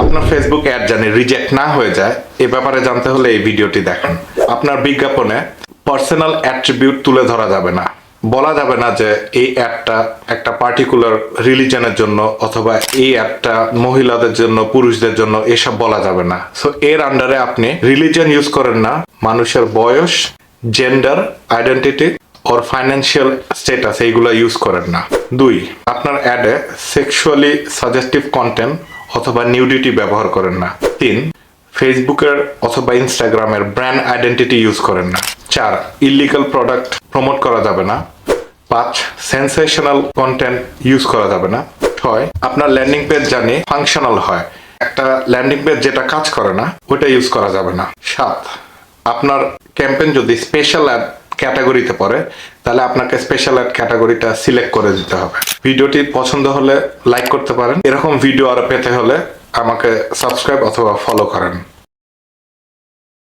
আপনার Facebook ad জানি reject না হয়ে যায়, এ ব্যাপারে জানতে হলে এই ভিডিওটি দেখেন। আপনার বিজ্ঞাপনে পার্সোনাল অ্যাট্রিবিউট তুলে ধরা যাবে না। বলা যাবে না যে এই অ্যাডটা একটা পার্টিকুলার রিলিজনের জন্য অথবা এই অ্যাডটা মহিলাদের জন্য, পুরুষদের জন্য, এসব বলা যাবে না। সো এর আন্ডারে আপনি রিলিজন ইউজ করেন না। মানুষের বয়স জেন্ডার আইডেন্টিটি ওর ফাইন্যান্সিয়াল স্টেটাস এইগুলো ইউজ করেন না। দুই, আপনার অ্যাডে সেক্সুয়ালি সাজেস্টিভ কন্টেন্ট অথবা নিউডিটি ব্যবহার করেন না। তিন ফেসবুকের অথবা ইনস্টাগ্রামের ব্র্যান্ড আইডেন্টিটি ইউজ করেন না। চার ইলিগাল প্রোডাক্ট প্রমোট করা যাবে না। পাঁচ সেন্সেশনাল কন্টেন্ট ইউজ করা যাবে না। ছয়, আপনার ল্যান্ডিং পেজ জানি ফাংশনাল হয়। একটা ল্যান্ডিং পেজ যেটা কাজ করে না ওটা ইউজ করা যাবে না। সাত, আপনার ক্যাম্পেন যদি স্পেশাল অ্যাড ক্যাটাগরিতে পড়ে, তাহলে আপনাকে স্পেশাল অ্যাড ক্যাটাগরিটা সিলেক্ট করে দিতে হবে। ভিডিওটি পছন্দ হলে লাইক করতে পারেন। এরকম ভিডিও আরও পেতে হলে আমাকে সাবস্ক্রাইব অথবা ফলো করেন।